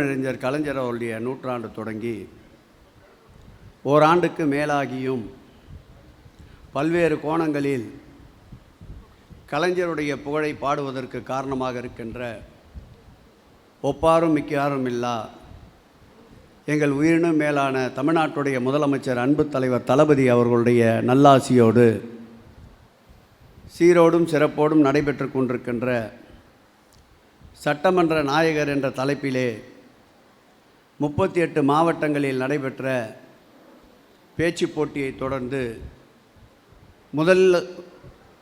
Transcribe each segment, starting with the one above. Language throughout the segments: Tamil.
அறிஞர் கலைஞர் அவருடைய நூற்றாண்டு தொடங்கி ஓராண்டுக்கு மேலாகியும் பல்வேறு கோணங்களில் கலைஞருடைய புகழை பாடுவதற்கு காரணமாக இருக்கின்ற ஒப்பாரும் மிக்காரும் இல்லா எங்கள் உயிரினும் மேலான தமிழ்நாட்டுடைய முதலமைச்சர் அன்பு தலைவர் தளபதி அவர்களுடைய நல்லாசியோடு சீரோடும் சிறப்போடும் நடைபெற்று கொண்டிருக்கின்ற சட்டமன்ற நாயகர் என்ற தலைப்பிலே முப்பத்தி எட்டு மாவட்டங்களில் நடைபெற்ற பேச்சு போட்டியை தொடர்ந்து முதல்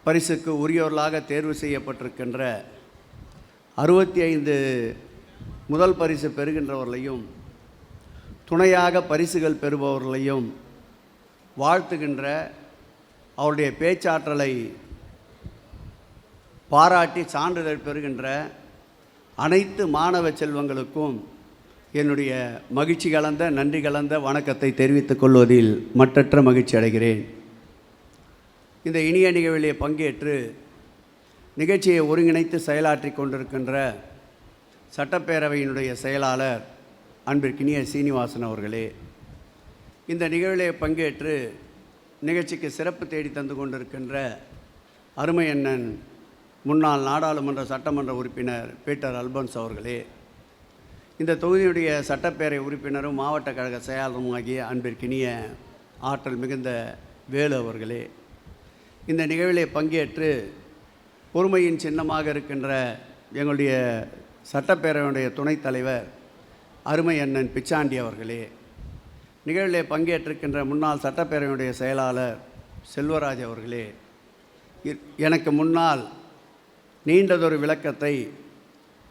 பரிசுக்கு உரியவர்களாக தேர்வு செய்யப்பட்டிருக்கின்ற அறுபத்தி ஐந்து முதல் பரிசு பெறுகின்றவர்களையும் துணையாக பரிசுகள் பெறுபவர்களையும் வாழ்த்துகின்ற அவருடைய பேச்சாற்றலை பாராட்டி சான்றிதழ் பெறுகின்ற அனைத்து மாணவ செல்வங்களுக்கும் என்னுடைய மகிழ்ச்சி கலந்த நன்றி கலந்த வணக்கத்தை தெரிவித்துக் கொள்வதில் மற்றற்ற மகிழ்ச்சி அடைகிறேன். இந்த இனிய நிகழ்விலே பங்கேற்று நிகழ்ச்சியை ஒருங்கிணைத்து செயலாற்றி கொண்டிருக்கின்ற சட்டப்பேரவையினுடைய செயலாளர் அன்பிற்கினிய சீனிவாசன் அவர்களே இந்த நிகழ்விலே பங்கேற்று நிகழ்ச்சிக்கு சிறப்பு தேடி தந்து கொண்டிருக்கின்ற அருமையண்ணன் முன்னாள் நாடாளுமன்ற சட்டமன்ற உறுப்பினர் பீட்டர் அல்பன்ஸ் அவர்களே இந்த தொகுதியுடைய சட்டப்பேரவை உறுப்பினரும் மாவட்ட கழக செயலாளரும் ஆகிய அன்பிற்கினிய ஆற்றல் மிகுந்த வேலு அவர்களே இந்த நிகழ்விலே பங்கேற்று பொறுமையின் சின்னமாக இருக்கின்ற எங்களுடைய சட்டப்பேரவையுடைய துணைத் தலைவர் அருமை அண்ணன் பிச்சாண்டி அவர்களே நிகழ்விலே பங்கேற்றிருக்கின்ற முன்னாள் சட்டப்பேரவையுடைய செயலாளர் செல்வராஜ் அவர்களே இ- எனக்கு முன்னால் நீண்டதொரு விளக்கத்தை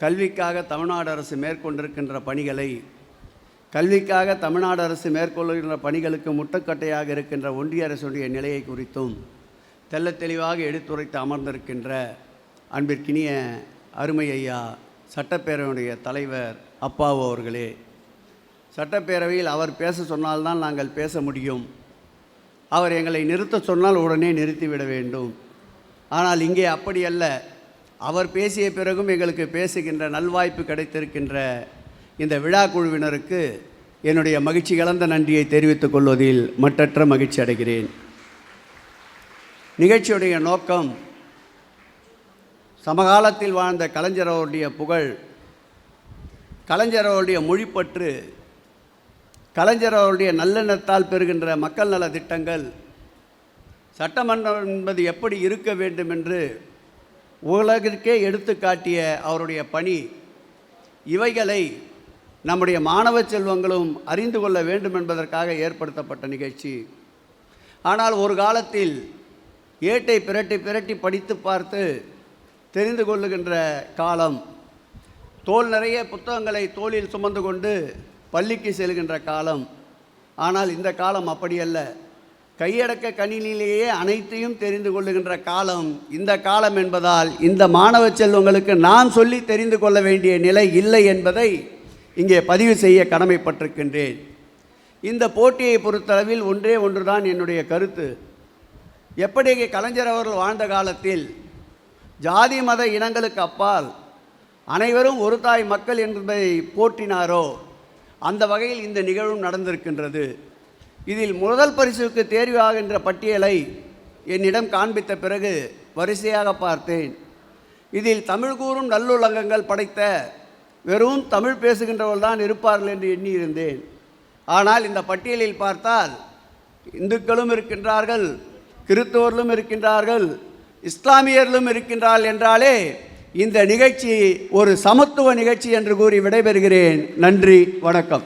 கல்விக்காக தமிழ்நாடு அரசு மேற்கொண்டிருக்கின்ற பணிகளை கல்விக்காக தமிழ்நாடு அரசு மேற்கொள்கின்ற பணிகளுக்கு முட்டுக்கட்டையாக இருக்கின்ற ஒன்றிய அரசுடைய நிலையை குறித்தும் தெல்ல தெளிவாக எடுத்துரைத்து அமர்ந்திருக்கின்ற அன்பிற்கினிய அருமை ஐயா சட்டப்பேரவையுடைய தலைவர் அப்பாவு அவர்களே. சட்டப்பேரவையில் அவர் பேச சொன்னால்தான் நாங்கள் பேச முடியும். அவர் எங்களை நிறுத்த சொன்னால் உடனே நிறுத்திவிட வேண்டும். ஆனால் இங்கே அப்படியல்ல அவர் பேசிய பிறகும் எங்களுக்கு பேசுகின்ற நல்வாய்ப்பு கிடைத்திருக்கின்ற இந்த விழா குழுவினருக்கு என்னுடைய மகிழ்ச்சி கலந்த நன்றியை தெரிவித்துக் கொள்வதில் மற்றற்ற மகிழ்ச்சி அடைகிறேன். நிகழ்ச்சியுடைய நோக்கம் சமகாலத்தில் வாழ்ந்த கலைஞர் அவருடைய புகழ் கலைஞர் அவருடைய மொழிப்பற்று கலைஞர் அவருடைய நல்லெண்ணத்தால் பெறுகின்ற மக்கள் நல திட்டங்கள் சட்டமன்றம் என்பது எப்படி இருக்க வேண்டும் என்று உலகிற்கே எடுத்து காட்டிய அவருடைய பணி இவைகளை நம்முடைய மாணவ செல்வங்களும் அறிந்து கொள்ள வேண்டும் என்பதற்காக ஏற்படுத்தப்பட்ட நிகழ்ச்சி. ஆனால் ஒரு காலத்தில் ஏட்டை பிரட்டி பிரட்டி படித்து பார்த்து தெரிந்து கொள்ளுகின்ற காலம் தோல் நிறைய புத்தகங்களை தோளில் சுமந்து கொண்டு பள்ளிக்கு செல்கின்ற காலம். ஆனால் இந்த காலம் அப்படியல்ல. கையடக்க கணினியிலேயே அனைத்தையும் தெரிந்து கொள்ளுகின்ற காலம் இந்த காலம் என்பதால் இந்த மாணவ செல்வங்களுக்கு நான் சொல்லி தெரிந்து கொள்ள வேண்டிய நிலை இல்லை என்பதை இங்கே பதிவு செய்ய கடமைப்பட்டிருக்கின்றேன். இந்த போட்டியை பொறுத்தளவில் ஒன்றே ஒன்றுதான் என்னுடைய கருத்து. எப்படி கலைஞர் அவர்கள் வாழ்ந்த காலத்தில் ஜாதி மத இனங்களுக்கு அப்பால் அனைவரும் ஒரு தாய் மக்கள் என்பதை போற்றினாரோ அந்த வகையில் இந்த நிகழ்வும் நடந்திருக்கின்றது. இதில் முதல் பரிசுக்கு தேர்வாகின்ற பட்டியலை என்னிடம் காண்பித்த பிறகு வரிசையாக பார்த்தேன். இதில் தமிழ் கூறும் நல்லுலகங்கள் படைத்த வெறும் தமிழ் பேசுகின்றவர்கள் தான் இருப்பார்கள் என்று எண்ணியிருந்தேன். ஆனால் இந்த பட்டியலில் பார்த்தால் இந்துக்களும் இருக்கின்றார்கள் கிறித்தவர்களும் இருக்கின்றார்கள் இஸ்லாமியர்களும் இருக்கின்றார்கள் என்றாலே இந்த நிகழ்ச்சி ஒரு சமத்துவ நிகழ்ச்சி என்று கூறி விடைபெறுகிறேன். நன்றி வணக்கம்.